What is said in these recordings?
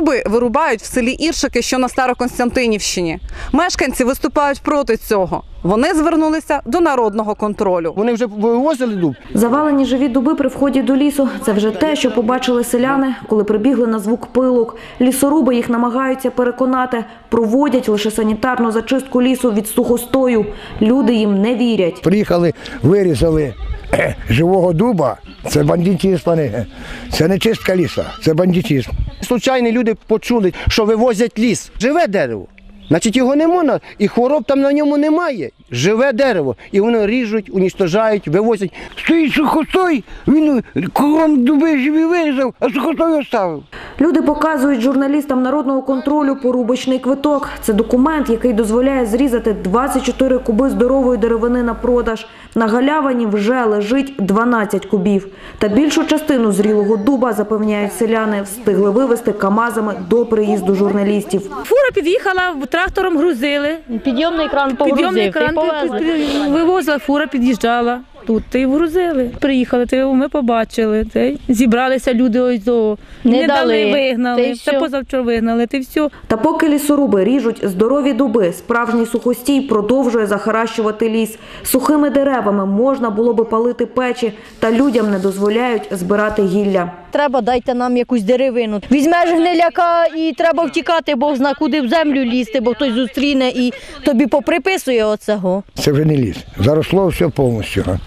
дуби вирубають в селі Іршики, що на Староконстантинівщині. Мешканці виступають проти цього. Вони звернулися до народного контролю. Вони вже вивозили дуб. Завалені живі дуби при вході до лісу – це вже те, що побачили селяни, коли прибігли на звук пилок. Лісоруби їх намагаються переконати, проводять лише санітарну зачистку лісу від сухостою. Люди їм не вірять. Приїхали, вирізали живого дуба. Це бандитізм. Це не чистка ліса, це бандитізм. Случайні люди почули, що вивозять ліс. Живе дерево. Значить, його не можна, і хвороб там на ньому немає. Живе дерево. І воно ріжуть, уністожають, вивозять. Стоїть сухостой, він кром дуби живі вирізав, а сухостой оставив. Люди показують журналістам народного контролю порубочний квиток. Це документ, який дозволяє зрізати 24 куби здорової деревини на продаж. На галявині вже лежить 12 кубів. Та більшу частину зрілого дуба, запевняють селяни, встигли вивезти камазами до приїзду журналістів. Фура під'їхала, трактором грузили. Підйомний кран Підйомний кран повезли. вивозила, фура під'їжджала. Тут ти й грузили. Приїхали, та ми побачили. Ти. зібралися люди ось до Не дали. дали, вигнали. Та позавчора вигнали, ти все. Та поки лісоруби ріжуть здорові дуби, справжній сухостій продовжує захаращувати ліс. Сухими деревами можна було би палити печі, та людям не дозволяють збирати гілля. Треба дайте нам якусь деревину. Візьмеш гниляка і треба втікати, бо зна куди в землю лізти, бо хтось зустріне і тобі поприписує оцього. Це вже не ліс. Заросло все повністю.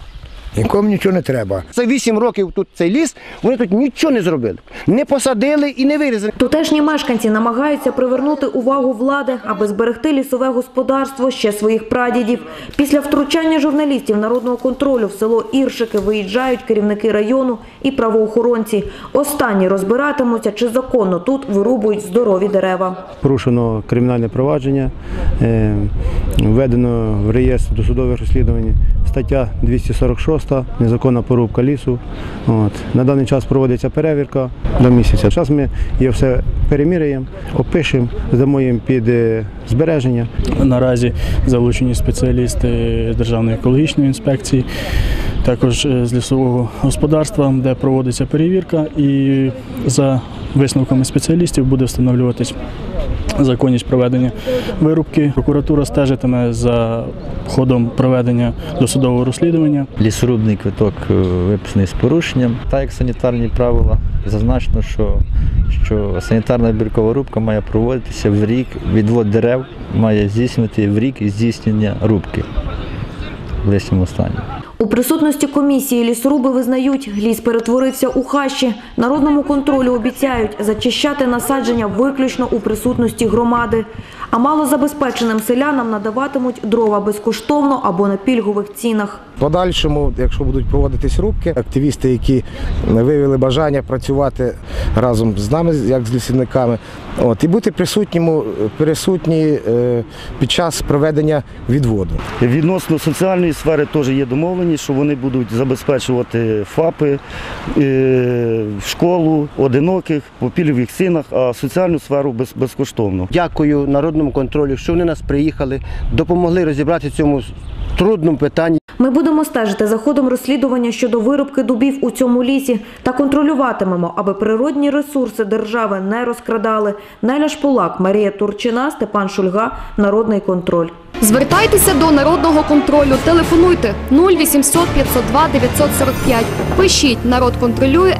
Нікому нічого не треба. За вісім років тут цей ліс, вони тут нічого не зробили. Не посадили і не вирізали. Тутешні мешканці намагаються привернути увагу влади, аби зберегти лісове господарство ще своїх прадідів. Після втручання журналістів народного контролю в село Іршики виїжджають керівники району і правоохоронці. Останні розбиратимуться, чи законно тут вирубують здорові дерева. порушено кримінальне провадження, е, введено в реєстр досудових розслідувань стаття 246 незаконна порубка лісу. От. На даний час проводиться перевірка до місяця. Зараз ми її все переміряємо, опишемо, здамо їм під е, збереження. Наразі залучені спеціалісти Державної екологічної інспекції, також е, з лісового господарства, де проводиться перевірка, і за висновками спеціалістів буде встановлюватись законність проведення вирубки. Прокуратура стежитиме за ходом проведення досудового розслідування. Лісорубний квиток е, виписаний з порушенням. Так як санітарні правила зазначено, що, що санітарна біркова рубка має проводитися в рік, відвод дерев має здійснювати в рік здійснення рубки в лисному стані. У присутності комісії лісоруби визнають, ліс перетворився у хащі. Народному контролю обіцяють зачищати насадження виключно у присутності громади. А малозабезпеченим селянам надаватимуть дрова безкоштовно або на пільгових цінах. В подальшому, якщо будуть проводитись рубки, активісти, які виявили бажання працювати разом з нами, як з лісівниками, от, і бути присутніми, присутні е, під час проведення відводу. Відносно соціальної сфери теж є домовленість, що вони будуть забезпечувати ФАПи, е, школу, одиноких, по пільгових цінах, а соціальну сферу без, безкоштовно. Дякую народному контролю, що вони нас приїхали, допомогли розібратися в цьому трудному питанні. Ми будемо стежити за ходом розслідування щодо вирубки дубів у цьому лісі та контролюватимемо, аби природні ресурси держави не розкрадали. Неля Шпулак, Марія Турчина, Степан Шульга, Народний контроль. Звертайтеся до народного контролю. Телефонуйте 0800 502 945. Пишіть народ контролює.